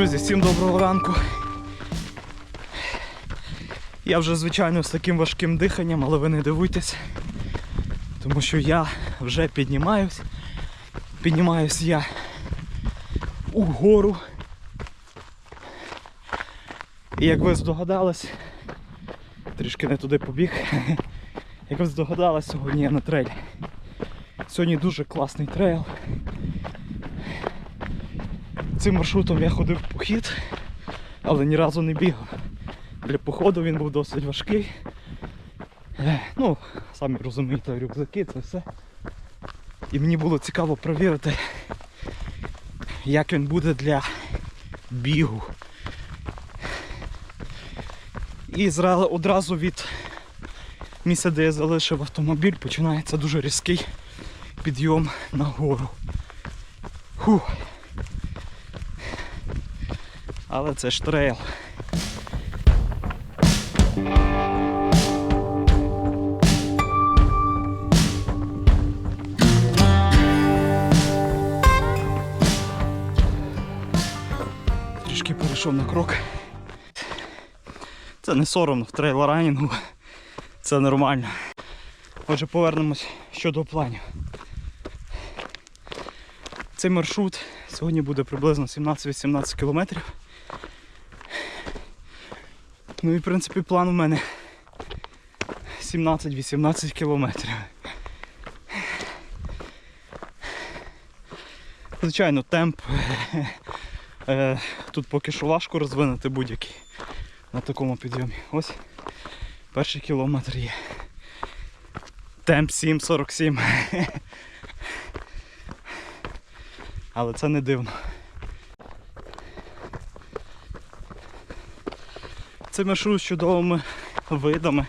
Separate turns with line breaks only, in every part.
Друзі, всім доброго ранку. Я вже, звичайно, з таким важким диханням, але ви не дивуйтесь, тому що я вже піднімаюсь. Піднімаюсь я угору. І як ви здогадались, трішки не туди побіг. Як ви здогадались, сьогодні я на трейлі. Сьогодні дуже класний трейл. Цим маршрутом я ходив в похід, але ні разу не бігав. Для походу він був досить важкий. Ну, самі розумієте, рюкзаки, це все. І мені було цікаво перевірити, як він буде для бігу. І одразу від місця, де я залишив автомобіль, починається дуже різкий підйом на гору. Фух. Але це ж трейл. Трішки перейшов на крок. Це не соромно в трейл-ранінгу. Це нормально. Отже, повернемось щодо планів. Цей маршрут сьогодні буде приблизно 17-18 кілометрів. Ну і в принципі план у мене 17-18 кілометрів. Звичайно, темп е, тут поки що важко розвинути будь-який на такому підйомі. Ось перший кілометр є. Темп 7.47. Але це не дивно. Це маршрут з чудовими видами.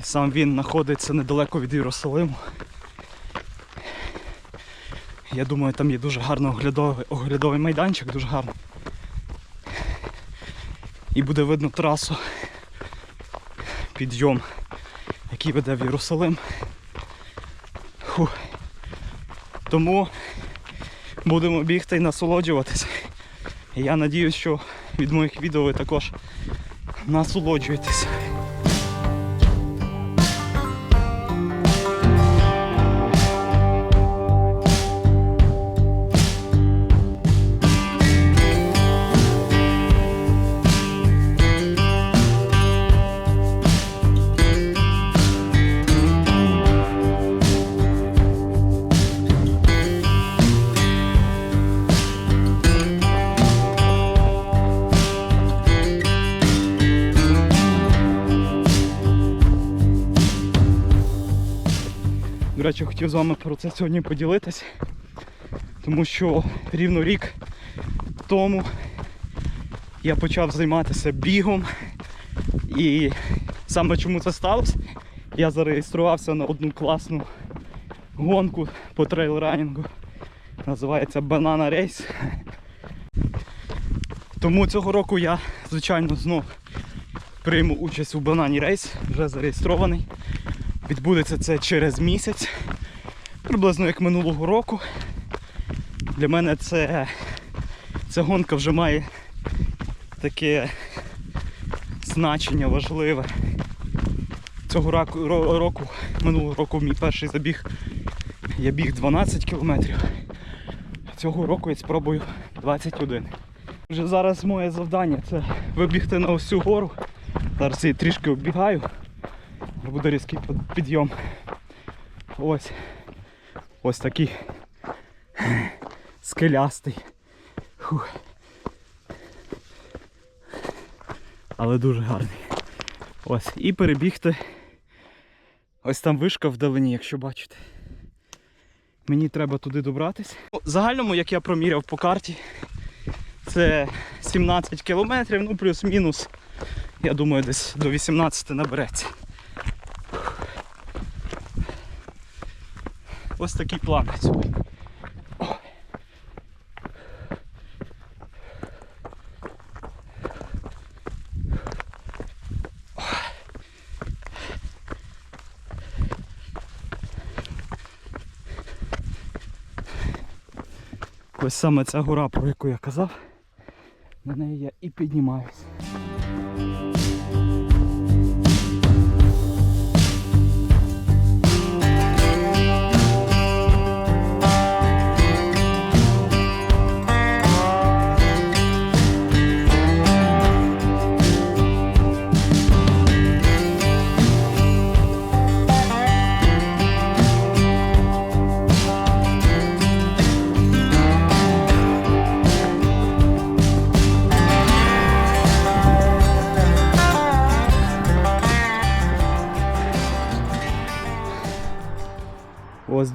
І сам він знаходиться недалеко від Єрусалиму. Я думаю, там є дуже гарний оглядовий, оглядовий майданчик, дуже гарний. І буде видно трасу, підйом, який веде в Єрусалим. Фух. Тому будемо бігти і насолоджуватися. І я надіюсь, що від моїх відео ви також насолоджуєтесь. Речі, хотів з вами про це сьогодні поділитись, тому що рівно рік тому я почав займатися бігом. І саме чому це сталося, я зареєструвався на одну класну гонку по трейл-ранінгу. Називається Banana Race. Тому цього року я, звичайно, знов прийму участь у Banana Race, вже зареєстрований. Відбудеться це через місяць, приблизно як минулого року. Для мене це, ця гонка вже має таке значення важливе. Цього року, минулого року мій перший забіг, я біг 12 кілометрів. Цього року я спробую 21. Вже зараз моє завдання це вибігти на цю гору. Зараз я трішки оббігаю. Буде різкий під- підйом. Ось. Ось такий скелястий. Фух. Але дуже гарний. Ось. І перебігти. Ось там вишка вдалині, якщо бачите. Мені треба туди добратись. В загальному, як я проміряв по карті, це 17 кілометрів, ну плюс-мінус. Я думаю, десь до 18 набереться. Ось такий план. Ось саме ця гора, про яку я казав. На неї я і піднімаюсь.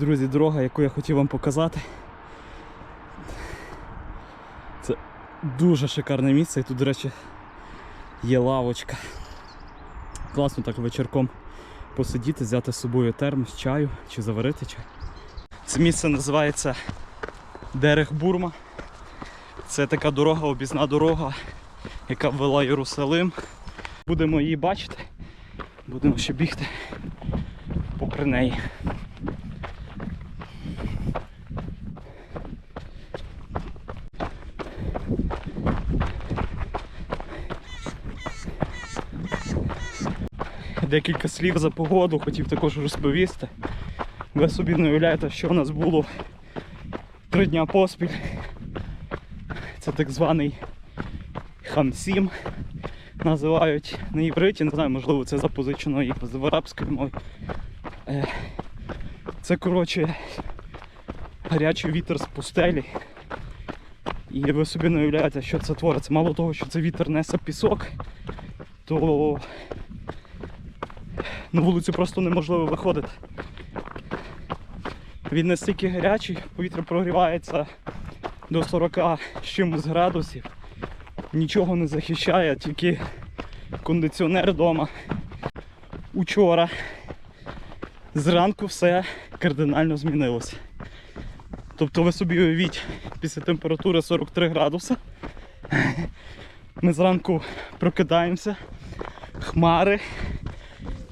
Друзі, дорога, яку я хотів вам показати. Це дуже шикарне місце. І тут, до речі, є лавочка. Класно так вечірком посидіти, взяти з собою термос, чаю чи заварити чай. Це місце називається Дерех Бурма. Це така дорога, обізна дорога, яка ввела Єрусалим. Будемо її бачити, будемо ще бігти попри неї. Декілька слів за погоду хотів також розповісти. Ви собі не уявляєте, що в нас було три дня поспіль. Це так званий хамсім. Називають на івриті, не знаю, можливо це запозичено і з арабської мови. Е, Це коротше гарячий вітер з пустелі. І ви собі не уявляєте, що це твориться. Мало того, що це вітер несе пісок, то на вулицю просто неможливо виходити. Він настільки гарячий, повітря прогрівається до 40 з чимось градусів. Нічого не захищає, тільки кондиціонер вдома. Учора зранку все кардинально змінилося. Тобто ви собі уявіть, після температури 43 градуси ми зранку прокидаємося, хмари,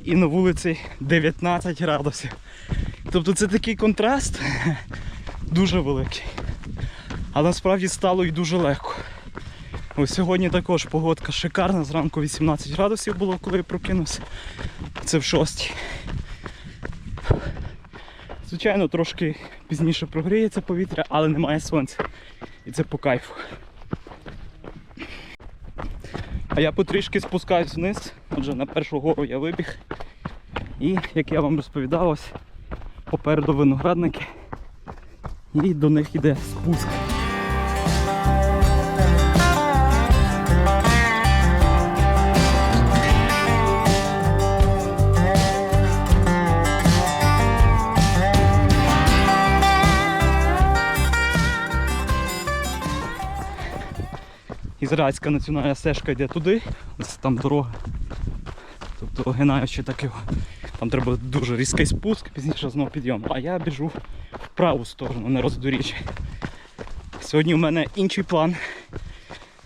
і на вулиці 19 градусів. Тобто це такий контраст дуже великий. Але насправді стало і дуже легко. Ось сьогодні також погодка шикарна, зранку 18 градусів було, коли я прокинувся. Це в 6. Звичайно, трошки пізніше прогріється повітря, але немає сонця. І це по кайфу. А я потрішки спускаюсь вниз, отже на першу гору я вибіг. І, як я вам розповідав, ось попереду виноградники. І до них йде спуск. Ізраїльська національна стежка йде туди, ось там дорога. Тобто огинаючи так його. Там треба дуже різкий спуск, пізніше знову підйом. А я біжу в праву сторону, на роздуріч. Сьогодні в мене інший план.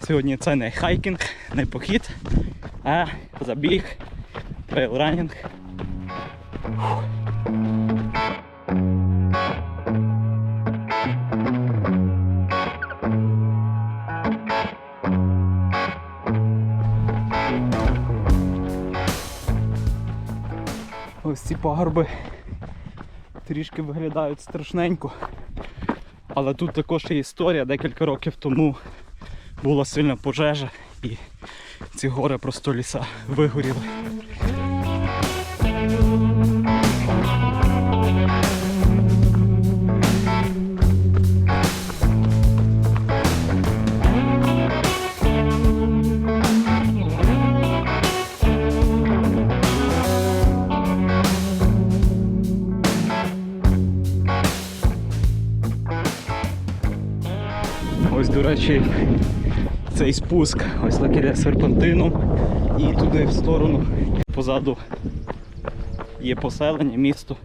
Сьогодні це не хайкінг, не похід, а забіг, трейлранінг. Ось ці пагорби трішки виглядають страшненько. Але тут також є історія. Декілька років тому була сильна пожежа і ці гори просто ліса вигоріли. Ось, цей спуск, ось так серпантином і туди в сторону. Позаду є поселення, місто.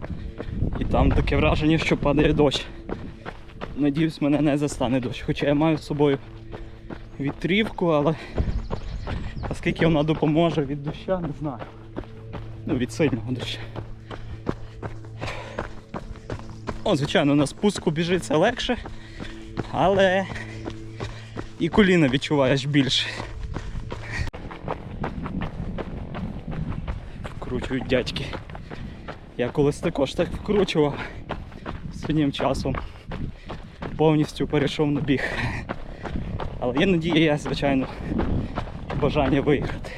І там таке враження, що падає дощ. Надіюсь, мене не застане дощ. Хоча я маю з собою вітрівку, але наскільки вона допоможе від доща, не знаю. Ну, від сильного дощу. О, звичайно, на спуску біжиться легше, але і коліна відчуваєш більше. Вкручують дядьки. Я колись також так вкручував останнім часом. Повністю перейшов на біг. Але є надія, звичайно, бажання виграти.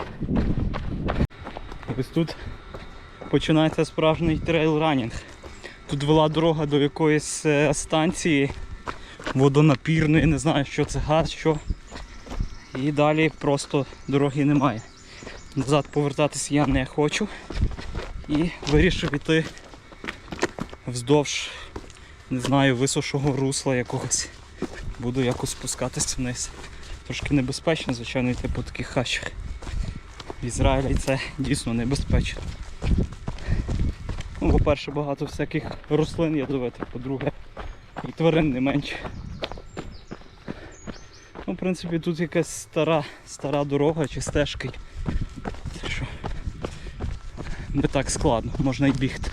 І ось тут починається справжній трейл-ранінг. Тут вела дорога до якоїсь е, станції водонапірної, не знаю, що це газ, що. І далі просто дороги немає. Назад повертатися я не хочу. І вирішив іти вздовж, не знаю, висошого русла якогось. Буду якось спускатися вниз. Трошки небезпечно, звичайно, йти по таких хащах. В Ізраїлі це дійсно небезпечно. Ну, по-перше, багато всяких рослин ядовитих, по-друге, і тварин не менше. В принципі, тут якась стара, стара дорога чи стежки. Що не так складно, можна й бігти.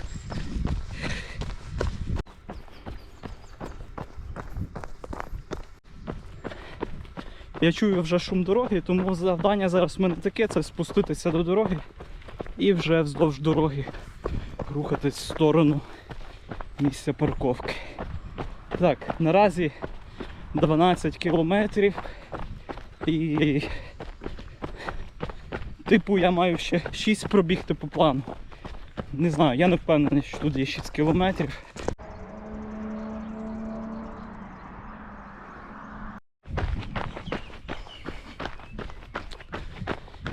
Я чую вже шум дороги, тому завдання зараз в мене таке це спуститися до дороги і вже вздовж дороги рухатись в сторону місця парковки. Так, наразі 12 кілометрів і типу я маю ще 6 пробігти по плану. Не знаю, я не впевнений, що тут є 6 кілометрів.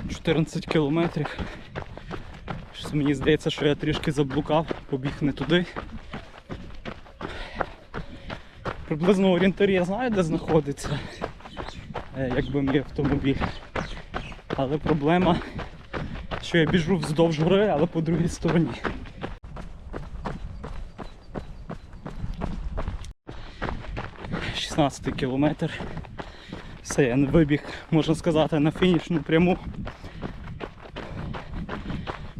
Чотирнадцять кілометрів. Щось мені здається, що я трішки заблукав, побіг не туди. Приблизно орієнтир я знаю, де знаходиться, е, якби мій автомобіль. Але проблема, що я біжу вздовж гори, але по другій стороні. Шістнадцятий кілометр. Все, я вибіг, можна сказати, на фінішну пряму.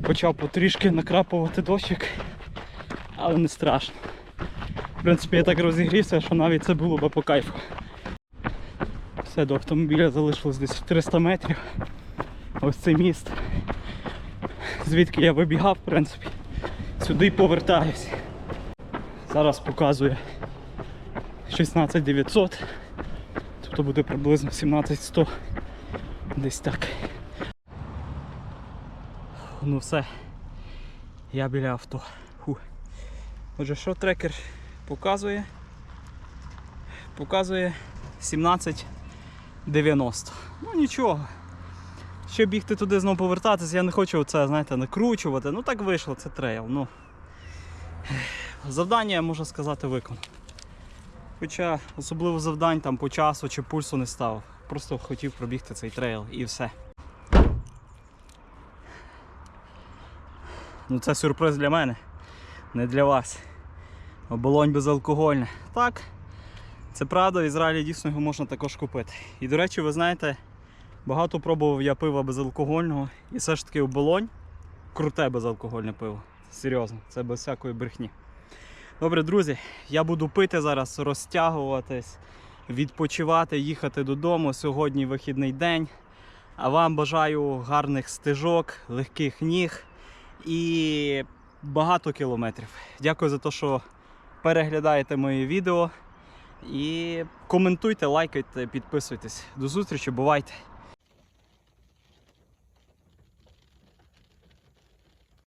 Почав потрішки накрапувати дощик, але не страшно. В принципі, я так розігрівся, що навіть це було би по кайфу. Все, до автомобіля залишилось десь 300 метрів. Ось цей міст. Звідки я вибігав, в принципі. Сюди повертаюсь. Зараз показує 16900. Тобто буде приблизно 17100. Десь так. Ну все. Я біля авто. Фух. Отже, що трекер показує? Показує 17,90. Ну нічого. Ще бігти туди знову повертатися, я не хочу це, знаєте, накручувати. Ну так вийшло, це трейл. Ну. Завдання, я можу сказати, виконав. Хоча особливо завдань там по часу чи пульсу не ставив. Просто хотів пробігти цей трейл і все. Ну це сюрприз для мене, не для вас. Оболонь безалкогольне. Так, це правда, в Ізраїлі дійсно його можна також купити. І до речі, ви знаєте, багато пробував я пива безалкогольного і все ж таки оболонь круте безалкогольне пиво. Серйозно, це без всякої брехні. Добре, друзі, я буду пити зараз, розтягуватись, відпочивати, їхати додому. Сьогодні вихідний день. А вам бажаю гарних стежок, легких ніг і багато кілометрів. Дякую за те, що переглядаєте мої відео. І коментуйте, лайкайте, підписуйтесь. До зустрічі, бувайте!